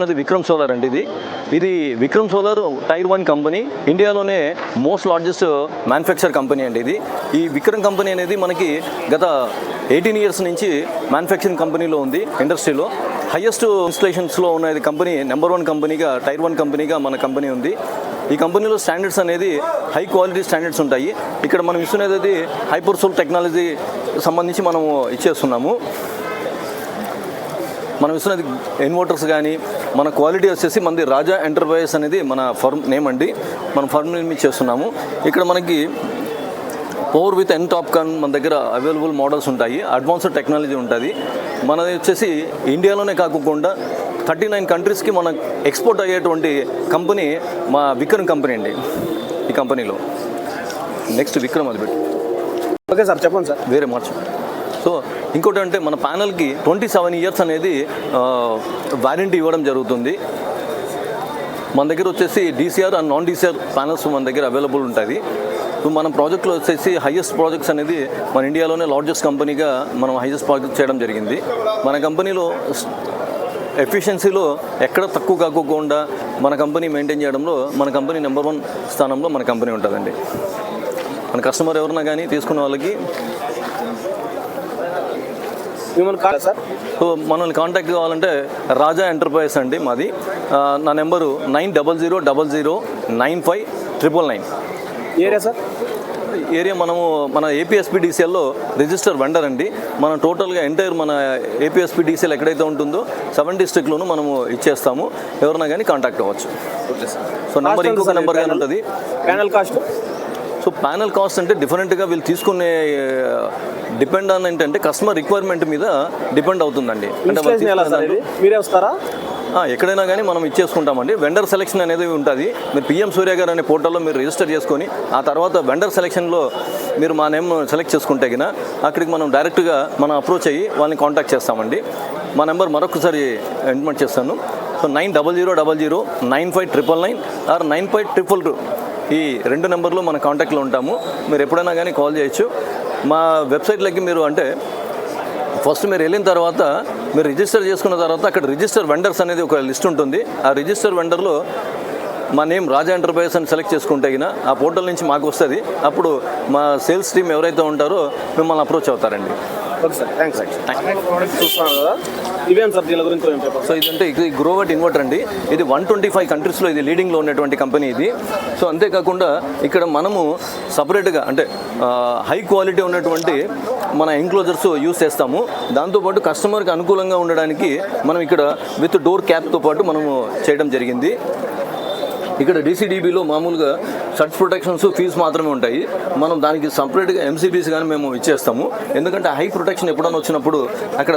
ఉన్నది విక్రమ్ సోలార్ అండి ఇది. ఇది Vikram solar tier one company ఇండియాలోనే మోస్ట్ లార్జెస్ట్ మ్యానుఫ్యాక్చర్ కంపెనీ అండి ఇది. ఈ విక్రమ్ కంపెనీ అనేది మనకి గత ఎయిటీన్ ఇయర్స్ నుంచి మ్యానుఫ్యాక్చరింగ్ కంపెనీలో ఉంది ఇండస్ట్రీలో. హైయెస్ట్ ఇన్స్టలేషన్స్లో ఉన్న ఇది కంపెనీ నెంబర్ వన్ కంపెనీగా టైర్ వన్ కంపెనీగా మన కంపెనీ ఉంది. ఈ కంపెనీలో స్టాండర్డ్స్ అనేది హై క్వాలిటీ స్టాండర్డ్స్ ఉంటాయి. ఇక్కడ మనం ఇస్తున్నది అది హైపర్సోల్ టెక్నాలజీ సంబంధించి మనం ఇచ్చేస్తున్నాము. మనం ఇస్తున్నది ఇన్వర్టర్స్ కానీ మన క్వాలిటీ వచ్చేసి మనది రాజా ఎంటర్ప్రైజెస్ అనేది మన ఫర్మ్ నేమ్ అండి. మన ఫర్మ్ నేమ్ ఇచ్చేస్తున్నాము ఇక్కడ మనకి power with N top con మన దగ్గర అవైలబుల్ మోడల్స్ ఉంటాయి. అడ్వాన్స్డ్ టెక్నాలజీ ఉంటుంది. మనది వచ్చేసి ఇండియాలోనే కాకుండా థర్టీ నైన్ కంట్రీస్కి మన ఎక్స్పోర్ట్ అయ్యేటువంటి కంపెనీ మా విక్రమ్ కంపెనీ అండి. ఈ కంపెనీలో నెక్స్ట్ విక్రమ్ అది పెట్టి. ఓకే సార్ చెప్పండి సార్ వేరే మార్చు. సో ఇంకోటి అంటే మన ప్యానల్కి ట్వంటీ సెవెన్ ఇయర్స్ అనేది వారంటీ ఇవ్వడం జరుగుతుంది. మన దగ్గర వచ్చేసి DCR and non DCR panels మన దగ్గర అవైలబుల్ ఉంటుంది ఇప్పుడు మన ప్రాజెక్ట్లో వచ్చేసి హైయెస్ట్ ప్రాజెక్ట్స్ అనేది మన ఇండియాలోనే లార్జెస్ట్ కంపెనీగా మనం హైయెస్ట్ ప్రాజెక్ట్ చేయడం జరిగింది. మన కంపెనీలో ఎఫిషియన్సీలో ఎక్కడ తక్కువ కాకోకుండా మన కంపెనీ మెయింటైన్ చేయడంలో మన కంపెనీ నెంబర్ వన్ స్థానంలో మన కంపెనీ ఉంటుందండి. మన కస్టమర్ ఎవరన్నా కానీ తీసుకున్న వాళ్ళకి మిమ్మల్ని సార్ సో మనల్ని కాంటాక్ట్ కావాలంటే రాజా ఎంటర్ప్రైజెస్ అండి మాది. నా number nine double zero double zero nine five triple nine. Area sir? Area మనము మన ఏపీఎస్పీడీసీఎల్లో రిజిస్టర్ వెండర్ అండి. మనం టోటల్గా ఎంటైర్ మన ఏపీఎస్పీడీసీఎల్ ఎక్కడైతే ఉంటుందో సెవెన్ డిస్ట్రిక్ట్లోనూ మనము ఇచ్చేస్తాము. ఎవరైనా కానీ కాంటాక్ట్ అవ్వచ్చు. Okay sir. సో నెంబర్ ఇంకొక నెంబర్ కానీ ఉంటుంది. Panel cost so panel cost అంటే డిఫరెంట్గా వీళ్ళు తీసుకునే డిపెండ్ ఆన్ ఏంటంటే కస్టమర్ రిక్వైర్మెంట్ మీద డిపెండ్ అవుతుందండి. అంటే మీరే వస్తారా? ఎక్కడైనా కానీ మనం ఇచ్చేసుకుంటామండి. వెండర్ సెలెక్షన్ అనేది ఉంటుంది. మీరు పిఎం సూర్య గారు అనే పోర్టల్లో మీరు రిజిస్టర్ చేసుకొని ఆ తర్వాత వెండర్ సెలెక్షన్లో మీరు మా నేమ్ సెలెక్ట్ చేసుకుంటే గిన అక్కడికి మనం డైరెక్ట్గా మనం అప్రోచ్ అయ్యి వాళ్ళని కాంటాక్ట్ చేస్తామండి. మా నెంబర్ మరొకసారి ఇంటిమేట్ చేస్తాను. So nine double zero double zero nine five triple nine or nine five triple two ఈ రెండు నెంబర్లు మన కాంటాక్ట్లో ఉంటాము. మీరు ఎప్పుడైనా కానీ కాల్ చేయొచ్చు. మా వెబ్సైట్లోకి మీరు అంటే ఫస్ట్ మీరు వెళ్ళిన తర్వాత మీరు రిజిస్టర్ చేసుకున్న తర్వాత అక్కడ రిజిస్టర్ వెండర్స్ అనేది ఒక లిస్ట్ ఉంటుంది. ఆ రిజిస్టర్ వెండర్లో మా నేమ్ రాజా ఎంటర్ప్రైజెస్ అని సెలెక్ట్ చేసుకుంటే గిన ఆ పోర్టల్ నుంచి మాకు వస్తుంది. అప్పుడు మా సేల్స్ టీమ్ ఎవరైతే ఉంటారో మిమ్మల్ని అప్రోచ్ అవుతారండి. ఓకే సార్ థ్యాంక్స్ ప్రోడక్ట్ చూస్తున్నాను కదా ఇవేం సార్ దీని గురించి సో ఇదంటే ఇది గ్రోవట్ ఇన్వర్టర్ అండి. ఇది వన్ ట్వంటీ ఫైవ్ కంట్రీస్లో ఇది లీడింగ్లో ఉన్నటువంటి కంపెనీ ఇది. సో అంతేకాకుండా ఇక్కడ మనము సపరేట్గా అంటే హై క్వాలిటీ ఉన్నటువంటి మన ఎంక్లోజర్స్ యూస్ చేస్తాము. దాంతోపాటు కస్టమర్కి అనుకూలంగా ఉండడానికి మనం ఇక్కడ విత్ డోర్ క్యాప్తో పాటు మనము చేయడం జరిగింది. ఇక్కడ డీసీడీబీలో మామూలుగా సర్చ్ ప్రొటెక్షన్స్ ఫీజు మాత్రమే ఉంటాయి. మనం దానికి సపరేట్గా ఎంసీబీస్ కానీ మేము ఇచ్చేస్తాము. ఎందుకంటే హై ప్రొటెక్షన్ ఎప్పుడైనా వచ్చినప్పుడు అక్కడ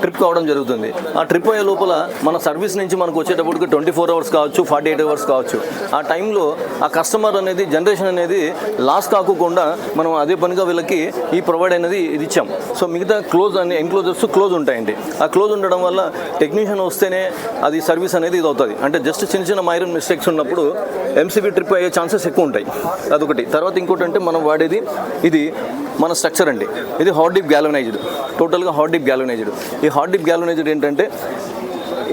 ట్రిప్ కావడం జరుగుతుంది. ఆ ట్రిప్ అయ్యే లోపల మన సర్వీస్ నుంచి మనకు వచ్చేటప్పటికి ట్వంటీ ఫోర్ అవర్స్ కావచ్చు ఫార్టీ ఎయిట్ అవర్స్ కావచ్చు. ఆ టైంలో ఆ కస్టమర్ అనేది జనరేషన్ అనేది లాస్ కాకుండా మనం అదే పనిగా వీళ్ళకి ఈ ప్రొవైడ్ అనేది ఇది ఇచ్చాం. సో మిగతా క్లోజ్ అనే ఎన్క్లోజర్స్ క్లోజ్ ఉంటాయండి. ఆ క్లోజ్ ఉండడం వల్ల టెక్నీషియన్ వస్తేనే అది సర్వీస్ అనేది ఇది అవుతుంది. అంటే జస్ట్ చిన్న చిన్న మైరన్ మిస్టేక్స్ ఉన్నప్పుడు ఎంసీబీ ట్రిప్ అయ్యే ఛాన్సెస్ ఎక్కువ ఉంటాయి. అదొకటి. తర్వాత ఇంకోటి అంటే మనం వాడేది ఇది మన స్ట్రక్చర్ అండి. ఇది హార్డ్ డిప్ గ్యాలనైజ్డ్ టోటల్గా హార్డ్ డిప్ గ్యాలనైజ్డ్ ఈ హార్డ్ డిప్ గ్యాలనైజ్డ్ ఏంటంటే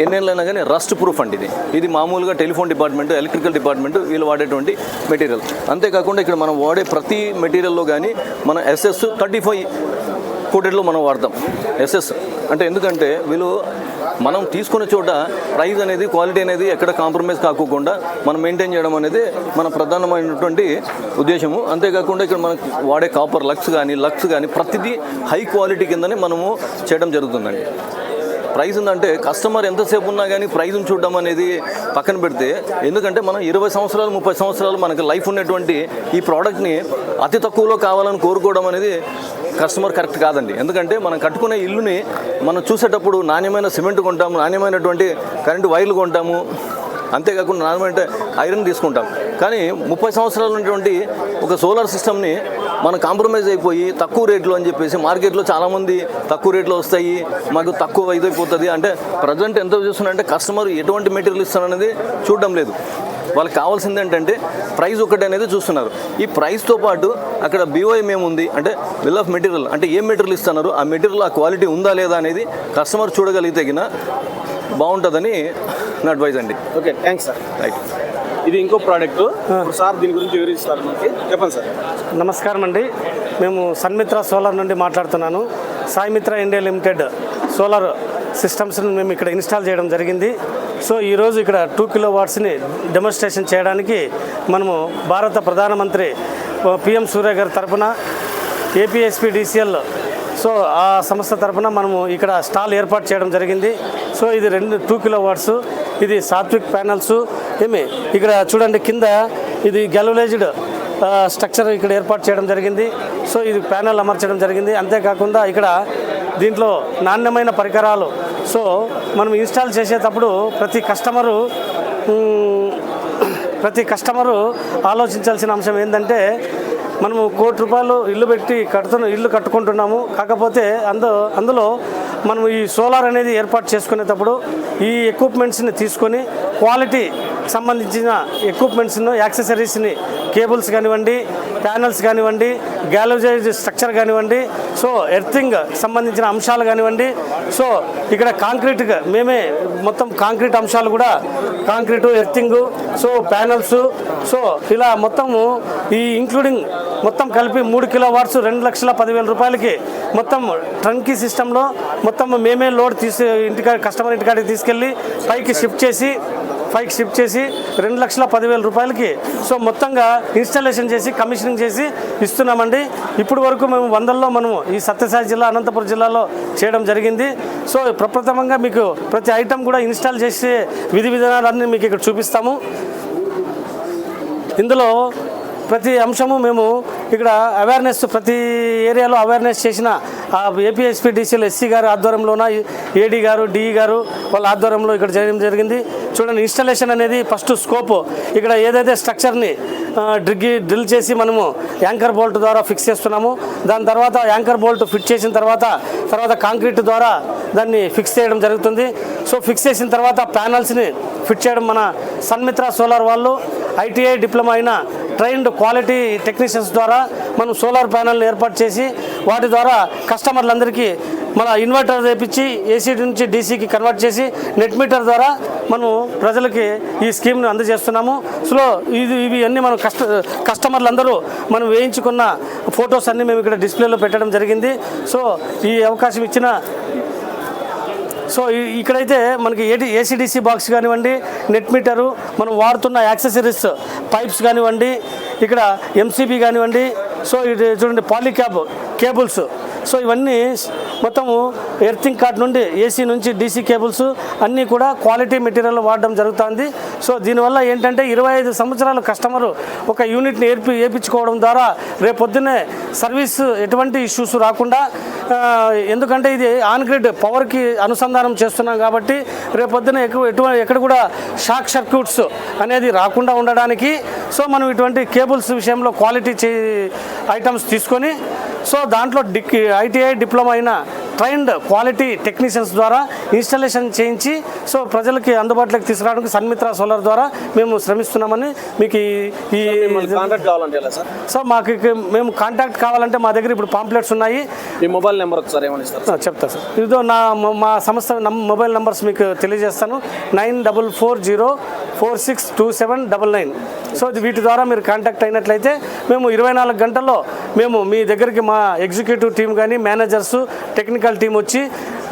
ఎన్నేళ్ళైనా కానీ రస్ట్ ప్రూఫ్ అండి ఇది. ఇది మామూలుగా టెలిఫోన్ డిపార్ట్మెంట్ ఎలక్ట్రికల్ డిపార్ట్మెంట్ వీళ్ళు వాడేటువంటి మెటీరియల్. అంతేకాకుండా ఇక్కడ మనం వాడే ప్రతి మెటీరియల్లో కానీ మన ఎస్ఎస్ థర్టీ ఫైవ్ కోటెడ్లో మనం వాడతాం. ఎస్ఎస్ అంటే ఎందుకంటే వీళ్ళు మనం తీసుకున్న చోట ప్రైస్ అనేది క్వాలిటీ అనేది ఎక్కడ కాంప్రమైజ్ కాకోకుండా మనం మెయింటైన్ చేయడం అనేది మన ప్రధానమైనటువంటి ఉద్దేశము. అంతేకాకుండా ఇక్కడ మనం వాడే కాపర్ లక్స్ కానీ లక్స్ కానీ ప్రతిదీ హై క్వాలిటీ కిందనే మనము చేయడం జరుగుతుందండి. ప్రైస్ ఉందంటే కస్టమర్ ఎంతసేపు ఉన్నా కానీ ప్రైజ్ని చూడడం అనేది పక్కన పెడితే ఎందుకంటే మనం ఇరవై సంవత్సరాలు ముప్పై సంవత్సరాలు మనకి లైఫ్ ఉన్నటువంటి ఈ ప్రోడక్ట్ని అతి తక్కువలో కావాలని కోరుకోవడం అనేది కస్టమర్ కరెక్ట్ కాదండి. ఎందుకంటే మనం కట్టుకునే ఇల్లుని మనం చూసేటప్పుడు నాణ్యమైన సిమెంట్ కొంటాము నాణ్యమైనటువంటి కరెంటు వైర్లు కొంటాము. అంతేకాకుండా నాణ్యమైన ఐరన్ తీసుకుంటాం. కానీ ముప్పై సంవత్సరాలు ఉన్నటువంటి ఒక సోలార్ సిస్టమ్ని మనం కాంప్రమైజ్ అయిపోయి తక్కువ రేట్లో అని చెప్పేసి మార్కెట్లో చాలామంది తక్కువ రేట్లో వస్తాయి మాకు తక్కువ ఇదైపోతుంది. అంటే ప్రజెంట్ ఎంత చూస్తున్నారంటే కస్టమర్ ఎటువంటి మెటీరియల్ ఇస్తారనేది చూడడం లేదు. వాళ్ళకి కావాల్సింది ఏంటంటే ప్రైస్ ఒకటి అనేది చూస్తున్నారు. ఈ ప్రైస్తో పాటు అక్కడ బీఓఎం ఏముంది అంటే బిల్ ఆఫ్ మెటీరియల్ అంటే ఏం మెటీరియల్ ఇస్తున్నారు? ఆ మెటీరియల్ ఆ క్వాలిటీ ఉందా లేదా అనేది కస్టమర్ చూడగలిగితే గిన బాగుంటుందని నా అడ్వైజ్ అండి. ఓకే థ్యాంక్స్ సార్ రైట్ ఇది ఇంకో ప్రోడక్ట్ సార్ దీని గురించి వివరిస్తారు మనకి చెప్పండి సార్ నమస్కారం అండి. మేము సన్మిత్ర సోలార్ నుండి మాట్లాడుతున్నాను. సాయిమిత్ర ఇండియా లిమిటెడ్ సోలార్ సిస్టమ్స్ని మేము ఇక్కడ ఇన్స్టాల్ చేయడం జరిగింది. సో ఈరోజు ఇక్కడ టూ కిలో వాట్స్ని డెమోన్స్ట్రేషన్ చేయడానికి మనము భారత ప్రధానమంత్రి పిఎం సూర్య గారి తరపున ఏపీఎస్పీడీసీఎల్ సో ఆ సంస్థ తరఫున మనము ఇక్కడ స్టాల్ ఏర్పాటు చేయడం జరిగింది. సో ఇది రెండు టూ కిలో వాట్స్ ఇది సాత్విక్ ప్యానల్స్ ఏమి? ఇక్కడ చూడండి కింద ఇది గెలవలేజ్డ్ స్ట్రక్చర్ ఇక్కడ ఏర్పాటు చేయడం జరిగింది. సో ఇది ప్యానల్ అమర్చడం జరిగింది. అంతేకాకుండా ఇక్కడ దీంట్లో నాణ్యమైన పరికరాలు. సో మనం ఇన్స్టాల్ చేసేటప్పుడు ప్రతి కస్టమరు ప్రతి కస్టమరు ఆలోచించాల్సిన అంశం ఏంటంటే మనము కోటి రూపాయలు ఇల్లు పెట్టి కడుతున్న ఇల్లు కట్టుకుంటున్నాము. కాకపోతే అందు అందులో మనం ఈ సోలార్ అనేది ఏర్పాటు చేసుకునేటప్పుడు ఈ ఎక్విప్మెంట్స్ని తీసుకొని క్వాలిటీ సంబంధించిన ఎక్విప్మెంట్స్ను యాక్సెసరీస్ని కేబుల్స్ కానివ్వండి ప్యానల్స్ కానివ్వండి గ్యాలజైజ్ స్ట్రక్చర్ కానివ్వండి సో ఎర్తింగ్ సంబంధించిన అంశాలు కానివ్వండి సో ఇక్కడ కాంక్రీట్గా మేమే మొత్తం కాంక్రీట్ అంశాలు కూడా concrete earthing so panels so ఇలా మొత్తము ఈ ఇంక్లూడింగ్ మొత్తం కలిపి మూడు కిలో వాట్స్ రెండు లక్షల పదివేల రూపాయలకి మొత్తం ట్రంకీ సిస్టంలో మొత్తం మేమే లోడ్ తీసి ఇంటికా కస్టమర్ ఇంటికాడికి తీసుకెళ్ళి పైకి షిఫ్ట్ చేసి పైకి షిఫ్ట్ చేసి రెండు లక్షల పదివేల రూపాయలకి. సో మొత్తంగా ఇన్స్టాలేషన్ చేసి కమిషనింగ్ చేసి ఇస్తున్నామండి. ఇప్పుడు వరకు మేము వందల్లో మనము ఈ సత్యసాయి జిల్లా అనంతపురం జిల్లాలో చేయడం జరిగింది. సో ప్రప్రథమంగా మీకు ప్రతి ఐటెం కూడా ఇన్స్టాల్ చేసే విధి విధానాలన్నీ మీకు ఇక్కడ చూపిస్తాము. ఇందులో ప్రతి అంశము మేము ఇక్కడ అవేర్నెస్ ప్రతి ఏరియాలో అవేర్నెస్ చేసిన ఏపీఎస్పీడీసీఎల్ ఎస్సీ గారు ఆధ్వర్యంలోన ఏడీ గారు డిఈ గారు వాళ్ళ ఆధ్వర్యంలో ఇక్కడ చేయడం జరిగింది. చూడండి ఇన్స్టాలేషన్ అనేది ఫస్ట్ స్కోప్ ఇక్కడ ఏదైతే స్ట్రక్చర్ని డ్రిగ్గి డ్రిల్ చేసి మనము యాంకర్ బోల్ట్ ద్వారా ఫిక్స్ చేస్తున్నాము దాని తర్వాత యాంకర్ బోల్ట్ ఫిట్ చేసిన తర్వాత తర్వాత కాంక్రీట్ ద్వారా దాన్ని ఫిక్స్ చేయడం జరుగుతుంది. సో ఫిక్స్ చేసిన తర్వాత ప్యానల్స్ని ఫిట్ చేయడం మన సన్మిత్ర సోలార్ వాళ్ళు ఐటీఐ డిప్లొమా అయిన ట్రైన్డ్ క్వాలిటీ టెక్నీషియన్స్ ద్వారా మనం సోలార్ ప్యానల్ని ఏర్పాటు చేసి వాటి ద్వారా కస్టమర్లందరికీ మన ఇన్వర్టర్ తెప్పించి ఏసీ నుంచి డీసీకి కన్వర్ట్ చేసి నెట్ మీటర్ ద్వారా మనం ప్రజలకి ఈ స్కీమ్ని అందజేస్తున్నాము. సో ఇది ఇవి అన్నీ మనం కస్ట కస్టమర్లందరూ మనం వేయించుకున్న ఫొటోస్ అన్నీ మేము ఇక్కడ డిస్ప్లేలో పెట్టడం జరిగింది. సో ఈ అవకాశం ఇచ్చిన సో ఇక్కడైతే మనకి ఏటి ఏసీడీసీ బాక్స్ కానివ్వండి నెట్ మీటరు మనం వాడుతున్న యాక్సెసరీస్ పైప్స్ కానివ్వండి ఇక్కడ ఎంసీబీ కానివ్వండి సో ఇది చూడండి పాలిక్యాబ్ కేబుల్స్ సో ఇవన్నీ మొత్తము ఎర్తింగ్ కార్డ్ నుండి ఏసీ నుంచి డీసీ కేబుల్స్ అన్నీ కూడా క్వాలిటీ మెటీరియల్ వాడడం జరుగుతుంది. సో దీనివల్ల ఏంటంటే ఇరవై ఐదు సంవత్సరాలు కస్టమరు ఒక యూనిట్ని ఏర్పి వేయించుకోవడం ద్వారా రేపొద్దునే సర్వీస్ ఎటువంటి ఇష్యూస్ రాకుండా ఎందుకంటే ఇది ఆన్ గ్రిడ్ పవర్కి అనుసంధానం చేస్తున్నాం కాబట్టి రేపొద్దున ఎక్కువ ఎటువంటి ఎక్కడ కూడా షాక్ సర్క్యూట్స్ అనేది రాకుండా ఉండడానికి సో మనం ఇటువంటి కేబుల్స్ విషయంలో క్వాలిటీ చే ఐటమ్స్ తీసుకొని సో దాంట్లో డిక్ ఐటీఐ డిప్లొమా అయిన ట్రైన్డ్ క్వాలిటీ టెక్నీషియన్స్ ద్వారా ఇన్స్టాలేషన్ చేయించి సో ప్రజలకి అందుబాటులోకి తీసుకురావడానికి సన్మిత్ర సోలార్ ద్వారా మేము శ్రమిస్తున్నామని మీకు ఈ- ఈ కాంటాక్ట్ కావాలంటే సో మాకు మేము కాంటాక్ట్ కావాలంటే మా దగ్గర ఇప్పుడు పాంప్లెట్స్ ఉన్నాయి. మీ మొబైల్ నెంబర్ ఒకసారి ఏమని చెప్తా సార్. ఇదో నా మ- సంస్థ మొబైల్ నంబర్స్ మీకు తెలియజేస్తాను. Nine double four zero four six two seven double nine. So ఇది వీటి ద్వారా మీరు కాంటాక్ట్ అయినట్లయితే మేము ఇరవై నాలుగు గంటల్లో మేము మీ దగ్గరికి మా ఎగ్జిక్యూటివ్ టీం కానీ మేనేజర్స్ టెక్నికల్ టీం వచ్చి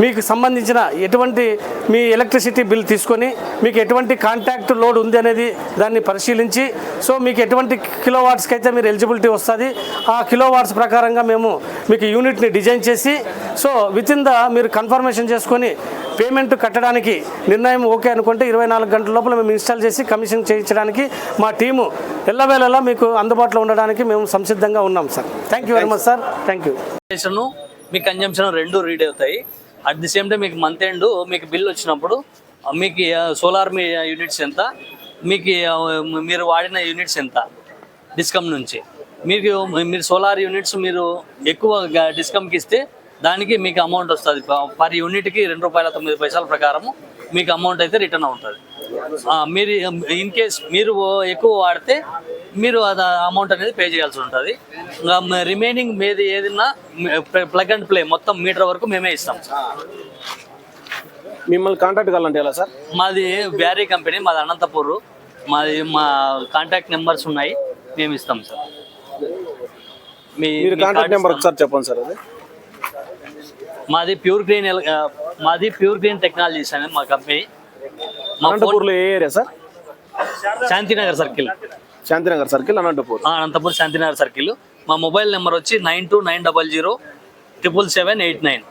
మీకు సంబంధించిన ఎటువంటి మీ ఎలక్ట్రిసిటీ బిల్ తీసుకొని మీకు ఎటువంటి కాంటాక్ట్ లోడ్ ఉంది అనేది దాన్ని పరిశీలించి సో మీకు ఎటువంటి కిలో వాట్స్కి అయితే మీరు ఎలిజిబిలిటీ వస్తుంది. ఆ కిలో వాట్స్ ప్రకారంగా మేము మీకు యూనిట్ని డిజైన్ చేసి సో విత్ ఇన్ ద మీరు కన్ఫర్మేషన్ చేసుకొని పేమెంట్ కట్టడానికి నిర్ణయం ఓకే అనుకుంటే ఇరవై నాలుగు గంటల లోపల మేము ఇన్స్టాల్ చేసి కమిషన్ చేయించడానికి మా టీము ఎల్లవేళలా మీకు అందుబాటులో ఉండడానికి మేము సంసిద్ధంగా ఉన్నాం sir. Thank you very much sir thank you me consumption రెండు రీడ్ అవుతాయి. అట్ ది సేమ్ టైం మీకు మంత్ ఎండ్ మీకు బిల్ వచ్చినప్పుడు మీకు సోలార్ మీ యూనిట్స్ ఎంత? మీకు మీరు వాడిన యూనిట్స్ ఎంత? డిస్కమ్ నుంచి. మీకు మీరు సోలార్ యూనిట్స్ మీరు ఎక్కువ డిస్కమ్కి ఇస్తే దానికి మీకు అమౌంట్ వస్తుంది. పర్ యూనిట్కి రెండు రూపాయల తొమ్మిది పైసల ప్రకారము మీకు అమౌంట్ అయితే రిటర్న్ అవుతుంది. మీరు ఇన్ కేస్ మీరు ఎక్కువ వాడితే మీరు అది అమౌంట్ అనేది పే చేయాల్సి ఉంటుంది. రిమైనింగ్ మీది ఏదన్నా ప్లగ్ అండ్ ప్లే మొత్తం మీటర్ వరకు మేమే ఇస్తాం. మిమ్మల్ని కాంటాక్ట్ కావాలంటే ఎలా సార్? మాది బ్యారీ కంపెనీ మాది అనంతపూర్. మాది మా కాంటాక్ట్ నెంబర్స్ ఉన్నాయి మేము ఇస్తాం సార్. మీ మీరు కాంటాక్ట్ నెంబర్. ఒకసారి చెప్పండి సార్ అది. మాది ప్యూర్ ఆ, మాది ప్యూర్ గ్రీన్ టెక్నాలజీస్ అనేది మా కంపెనీ. అనంతపూర్లో ఏ area sir? Shantinagar circle. Shantinagar circle Anantapur. Anantapur Shantinagar circle. మా మొబైల్ నెంబర్ వచ్చి nine two nine double zero triple seven eight nine.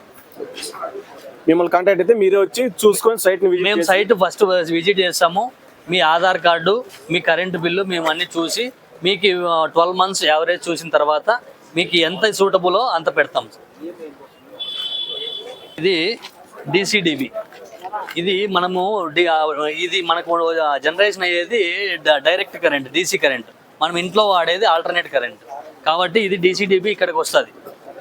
మిమ్మల్ని కాంటాక్ట్ అయితే మీరే వచ్చి చూసుకొని సైట్ మేము సైట్ ఫస్ట్ విజిట్ చేస్తాము. మీ ఆధార్ కార్డు మీ కరెంటు బిల్లు మేము అన్ని చూసి మీకు ట్వెల్వ్ మంత్స్ యావరేజ్ చూసిన తర్వాత మీకు ఎంత సూటబులో అంత పెడతాం. ఇది డిసిడిబి ఇది మనము ఇది మనకు జనరేషన్ అయ్యేది డ- డైరెక్ట్ కరెంట్ డీసీ కరెంట్ మనం ఇంట్లో వాడేది ఆల్టర్నేట్ కరెంట్ కాబట్టి ఇది డీసీడీబీ ఇక్కడికి వస్తుంది.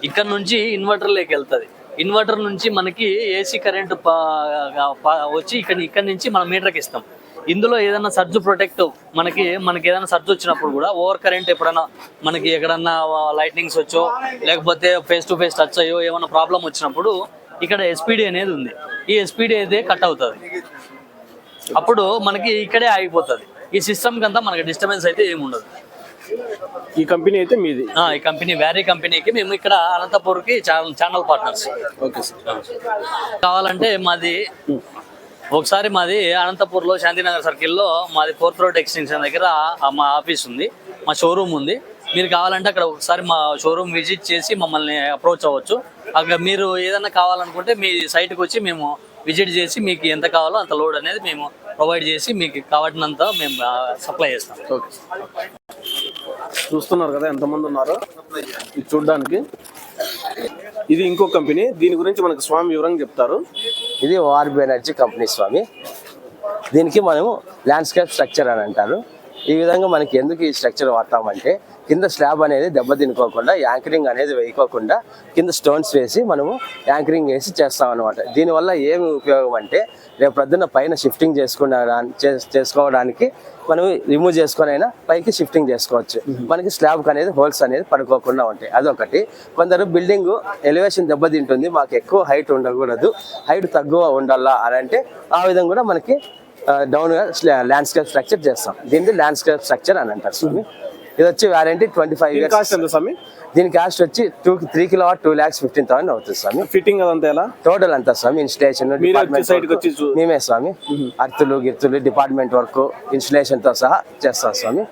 ఇక్కడ నుంచి ఇన్వర్టర్లోకి వెళ్తుంది. ఇన్వర్టర్ నుంచి మనకి ఏసీ కరెంట్ వచ్చి ఇక్కడ ఇక్కడ నుంచి మనం మీటర్కి ఇస్తాం. ఇందులో ఏదైనా సర్జు ప్రొటెక్ట్ మనకి మనకి ఏదైనా సర్జు వచ్చినప్పుడు కూడా ఓవర్ కరెంట్ ఎప్పుడైనా మనకి ఎక్కడన్నా లైట్నింగ్స్ వచ్చో లేకపోతే ఫేస్ టు ఫేస్ టచ్ అయ్యో ఏమైనా ప్రాబ్లం వచ్చినప్పుడు ఇక్కడ ఎస్పీడీ అనేది ఉంది. ఈ ఎస్పీడీ అయితే కట్ అవుతుంది. అప్పుడు మనకి ఇక్కడే ఆగిపోతుంది. ఈ సిస్టమ్కి అంతా మనకి డిస్టర్బెన్స్ అయితే ఏమి ఉండదు. ఈ కంపెనీ అయితే మీది? ఈ కంపెనీ వ్యారీ కంపెనీకి మేము ఇక్కడ అనంతపూర్కి channel channel partners okay sir. కావాలంటే మాది ఒకసారి మాది అనంతపూర్లో శాంతినగర్ సర్కిల్లో మాది ఫోర్త్ రోడ్ ఎక్స్టెన్షన్ దగ్గర మా ఆఫీస్ ఉంది. మా షోరూమ్ ఉంది. మీరు కావాలంటే అక్కడ ఒకసారి మా షోరూమ్ విజిట్ చేసి మమ్మల్ని అప్రోచ్ అవ్వచ్చు. అక్కడ మీరు ఏదైనా కావాలనుకుంటే మీ సైట్కి వచ్చి మేము విజిట్ చేసి మీకు ఎంత కావాలో అంత లోడ్ అనేది మేము ప్రొవైడ్ చేసి మీకు కావాల్సినంత మేము సప్లై చేస్తాం. ఓకే చూస్తున్నారు కదా ఎంతమంది ఉన్నారో? ఇది చూడడానికి. ఇది ఇంకో కంపెనీ దీని గురించి మనకు స్వామి వివరంగా చెప్తారు. ఇది ఓఆర్బి ఎనర్జీ కంపెనీ స్వామి. దీనికి మనము ల్యాండ్స్కేప్ స్ట్రక్చర్ అని అంటారు. ఈ విధంగా మనకి ఎందుకు ఈ స్ట్రక్చర్ వాడతామంటే కింద స్లాబ్ అనేది దెబ్బ తినుకోకుండా యాంకరింగ్ అనేది వేయకోకుండా కింద స్టోన్స్ వేసి మనము యాంకరింగ్ వేసి చేస్తాం అనమాట దీనివల్ల ఏమి ఉపయోగం అంటే రేపు ప్రొద్దున పైన షిఫ్టింగ్ చేసుకునే చేసుకోవడానికి మనం రిమూవ్ చేసుకొని అయినా పైకి షిఫ్టింగ్ చేసుకోవచ్చు. మనకి స్లాబ్ అనేది హోల్స్ అనేది పడుకోకుండా ఉంటాయి. అదొకటి. కొందరు బిల్డింగ్ ఎలివేషన్ దెబ్బతింటుంది. మాకు ఎక్కువ హైట్ ఉండకూడదు. హైట్ తక్కువ ఉండాలా అని అంటే ఆ విధంగా కూడా మనకి డౌన్గా ల్యాండ్స్కేప్ స్ట్రక్చర్ చేస్తాం. దీన్ని ల్యాండ్స్కేప్ స్ట్రక్చర్ అని అంటారు స్వామి ఇది వచ్చి warranty twenty five years cost ఎంత స్వామి? దీని కాస్ట్ వచ్చి two three kilo two lakhs fifty thousand అవుతుంది స్వామి. ఫిట్టింగ్ అదంతా ఎలా? టోటల్ అంతా స్వామి ఇన్స్టలేషన్ మేమే స్వామి. అర్తులు గిర్తులు డిపార్ట్మెంట్ వర్క్ ఇన్స్టలేషన్తో సహా చేస్తాం స్వామి.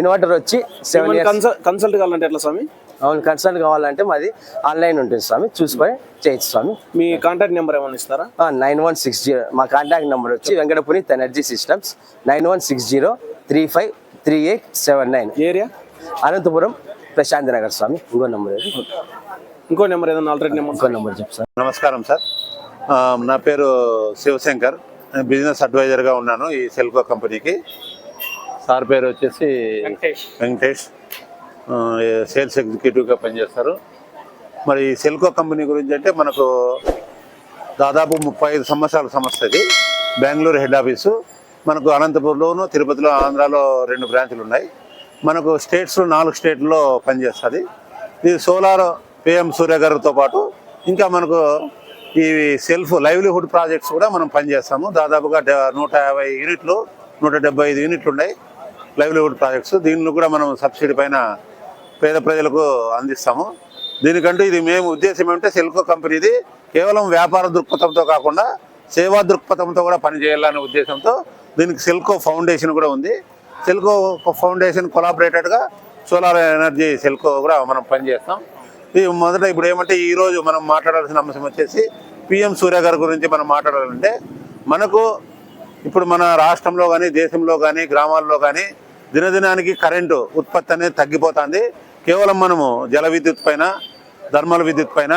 ఇన్వర్టర్ వచ్చి సెవెన్ ఇయర్స్ కన్సల్ట్ కావాలంటే ఎట్లా స్వామి? అవును కన్సల్ట్ కావాలంటే మాది ఆన్లైన్ ఉంటుంది స్వామి. చూసుకొని చేయొచ్చు స్వామి. మీ కాంటాక్ట్ నెంబర్ ఏమైనా ఇస్తారా? నైన్ వన్ సిక్స్ జీరో మా కాంటాక్ట్ నెంబర్ వచ్చి Venkatapuri energy systems nine one six zero three five three eight seven nine area? Anantapuram Prashant Nagar స్వామి ఇంకో నెంబర్. ఇంకో నెంబర్ ఏదైనా ఆల్రెడీ నెంబర్ ఇంకో నెంబర్ చెప్పు సార్. నమస్కారం సార్. నా పేరు శివశంకర్. నేను బిజినెస్ అడ్వైజర్గా ఉన్నాను ఈ సెల్కో కంపెనీకి. సార్ పేరు వచ్చేసి వెంకటేష్. ఆ, సేల్స్ ఎగ్జిక్యూటివ్గా పనిచేస్తారు. మరి ఈ సెల్కో కంపెనీ గురించి అంటే మనకు దాదాపు ముప్పై ఐదు సంవత్సరాల సంస్థ ఇది. Bengaluru head office. మనకు అనంతపూర్లోను తిరుపతిలో ఆంధ్రాలో రెండు బ్రాంచులు ఉన్నాయి. మనకు స్టేట్స్లో నాలుగు స్టేట్లో పనిచేస్తుంది. ఇది సోలార్ పిఎం సూర్య గారితో పాటు ఇంకా మనకు ఈ సెల్ఫ్ లైవ్లీహుడ్ ప్రాజెక్ట్స్ కూడా మనం పనిచేస్తాము. దాదాపుగా డ- నూట యాభై యూనిట్లు నూట డెబ్బై ఐదు యూనిట్లు ఉన్నాయి లైవ్లీహుడ్ ప్రాజెక్ట్స్. దీనిలో కూడా మనం సబ్సిడీ పైన పేద ప్రజలకు అందిస్తాము. దీనికంటూ ఇది మేము ఉద్దేశం ఏమంటే సెల్కో కంపెనీది కేవలం వ్యాపార దృక్పథంతో కాకుండా సేవా దృక్పథంతో కూడా పనిచేయాలనే ఉద్దేశంతో దీనికి సెల్కో ఫౌండేషన్ కూడా ఉంది. సెల్కో ఫౌండేషన్ కొలాబరేటెడ్గా సోలార్ ఎనర్జీ సెల్కో కూడా మనం పనిచేస్తాం. ఇది మొదట ఇప్పుడు ఏమంటే ఈరోజు మనం మాట్లాడాల్సిన అంశం వచ్చేసి పిఎం సూర్య గారి గురించి మనం మాట్లాడాలంటే మనకు ఇప్పుడు మన రాష్ట్రంలో కానీ దేశంలో కానీ గ్రామాల్లో కానీ దినదినానికి కరెంటు ఉత్పత్తి అనేది తగ్గిపోతుంది. కేవలం మనము జల విద్యుత్ పైన థర్మల్ విద్యుత్ పైన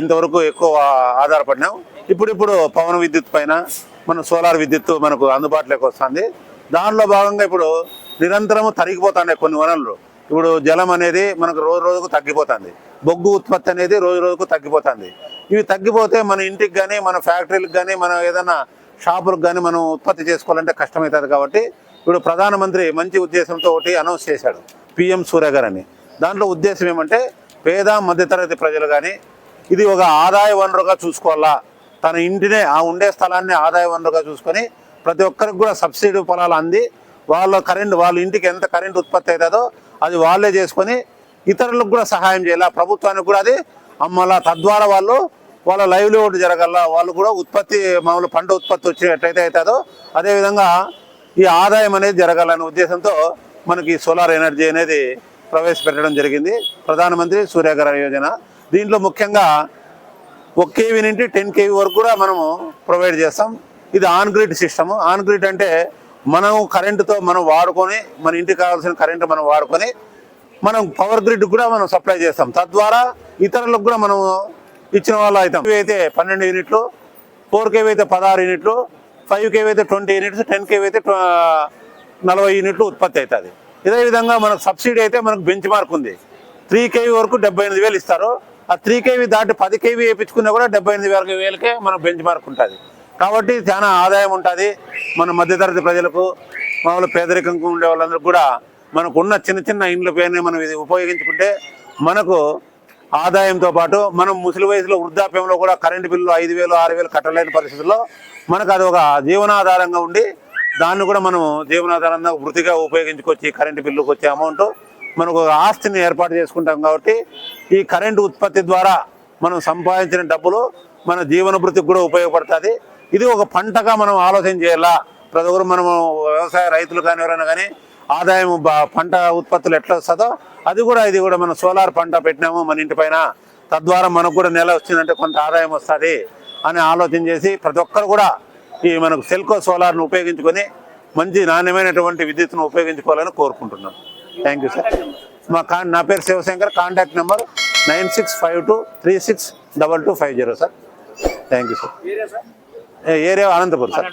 ఇంతవరకు ఎక్కువ ఆధారపడినాం. ఇప్పుడిప్పుడు పవన విద్యుత్ పైన మన సోలార్ విద్యుత్ మనకు అందుబాటులోకి వస్తుంది. దానిలో భాగంగా ఇప్పుడు నిరంతరము తరిగిపోతున్నాయి కొన్ని వనరులు. ఇప్పుడు జలం అనేది మనకు రోజు రోజుకు తగ్గిపోతుంది. బొగ్గు ఉత్పత్తి అనేది రోజు రోజుకు తగ్గిపోతుంది. ఇవి తగ్గిపోతే మన ఇంటికి కానీ మన ఫ్యాక్టరీలకు కానీ మనం ఏదైనా షాపులకు కానీ మనం ఉత్పత్తి చేసుకోవాలంటే కష్టమవుతుంది కాబట్టి ఇప్పుడు ప్రధానమంత్రి మంచి ఉద్దేశంతో ఒకటి అనౌన్స్ చేశాడు. పిఎం సూర్య గారని. అని దాంట్లో ఉద్దేశం ఏమంటే పేద మధ్యతరగతి ప్రజలు కానీ ఇది ఒక ఆదాయ వనరుగా చూసుకోవాలా. తన ఇంటినే ఆ ఉండే స్థలాన్ని ఆదాయ వనరుగా చూసుకొని ప్రతి ఒక్కరికి కూడా సబ్సిడీ పొలాలు అంది. వాళ్ళ కరెంట్ వాళ్ళ ఇంటికి ఎంత కరెంట్ ఉత్పత్తి అవుతుందో అది వాళ్ళే చేసుకొని ఇతరులకు కూడా సహాయం చేయాలి. ప్రభుత్వానికి కూడా అది అమ్మాలా. తద్వారా వాళ్ళు వాళ్ళ లైవ్లీహుడ్ జరగల. వాళ్ళు కూడా ఉత్పత్తి మామూలు పంట ఉత్పత్తి వచ్చినట్టయితే అవుతుందో అదేవిధంగా ఈ ఆదాయం అనేది జరగాలనే ఉద్దేశంతో మనకి సోలార్ ఎనర్జీ అనేది ప్రవేశపెట్టడం జరిగింది. ప్రధానమంత్రి సూర్యఘర యోజన. దీంట్లో ముఖ్యంగా ఒక కేవీ నుండి టెన్ కేవీ వరకు కూడా మనము ప్రొవైడ్ చేస్తాం. ఇది on grid system. On grid అంటే మనం కరెంటుతో మనం వాడుకొని మన ఇంటికి కావాల్సిన కరెంటు మనం వాడుకొని మనం పవర్ గ్రిడ్ కూడా మనం సప్లై చేస్తాం. తద్వారా ఇతరులకు కూడా మనం ఇచ్చిన వాళ్ళు అవుతాం అయితే పన్నెండు యూనిట్లు ఫోర్ కేవీ అయితే పదహారు యూనిట్లు ఫైవ్ కేవీ అయితే ట్వంటీ యూనిట్స్ టెన్ కేవీ అయితే నలభై యూనిట్లు ఉత్పత్తి అవుతుంది. ఇదే విధంగా మనకు సబ్సిడీ అయితే మనకు బెంచ్ మార్క్ ఉంది. త్రీ కేవీ వరకు డెబ్బై ఎనిమిది వేలు ఇస్తారు. ఆ త్రీ కేవీ దాటి పది కేవీ వేయించుకున్నా కూడా డెబ్బై ఎనిమిది వరకు వేలకే మనకు బెంచ్ మార్క్ ఉంటుంది. కాబట్టి చాలా ఆదాయం ఉంటుంది. మన మధ్యతరగతి ప్రజలకు మామూలు పేదరికంగా ఉండే వాళ్ళందరూ కూడా మనకు ఉన్న చిన్న చిన్న ఇండ్ల పేరుని మనం ఇది ఉపయోగించుకుంటే మనకు ఆదాయంతో పాటు మనం ముసలి వయసులో వృద్ధాప్యంలో కూడా కరెంటు బిల్లు ఐదు వేలు ఆరు వేలు కట్టలేని పరిస్థితుల్లో మనకు అది ఒక జీవనాధారంగా ఉండి దాన్ని కూడా మనం జీవనాధారంగా వృత్తిగా ఉపయోగించుకొచ్చి కరెంటు బిల్లుకి వచ్చే అమౌంట్ మనకు ఆస్తిని ఏర్పాటు చేసుకుంటాం కాబట్టి ఈ కరెంటు ఉత్పత్తి ద్వారా మనం సంపాదించిన డబ్బులు మన జీవన వృత్తికి కూడా ఉపయోగపడుతుంది. ఇది ఒక పంటగా మనం ఆలోచన చేయాలా? ప్రతి ఒక్కరు మనము వ్యవసాయ రైతులు కానీ ఎవరైనా కానీ ఆదాయం పంట ఉత్పత్తులు ఎట్లా వస్తుందో అది కూడా ఇది కూడా మనం సోలార్ పంట పెట్టినాము మన ఇంటి పైన. తద్వారా మనకు కూడా నెల వచ్చిందంటే కొంత ఆదాయం వస్తుంది అని ఆలోచన చేసి ప్రతి ఒక్కరు కూడా ఈ మనకు సెల్కో సోలార్ను ఉపయోగించుకొని మంచి నాణ్యమైనటువంటి విద్యుత్తును ఉపయోగించుకోవాలని కోరుకుంటున్నాను. థ్యాంక్ యూ సార్ మా కా నా పేరు Shivashankar. Contact number nine six five two three six double two five zero sir thank you sir area Anantapuram sir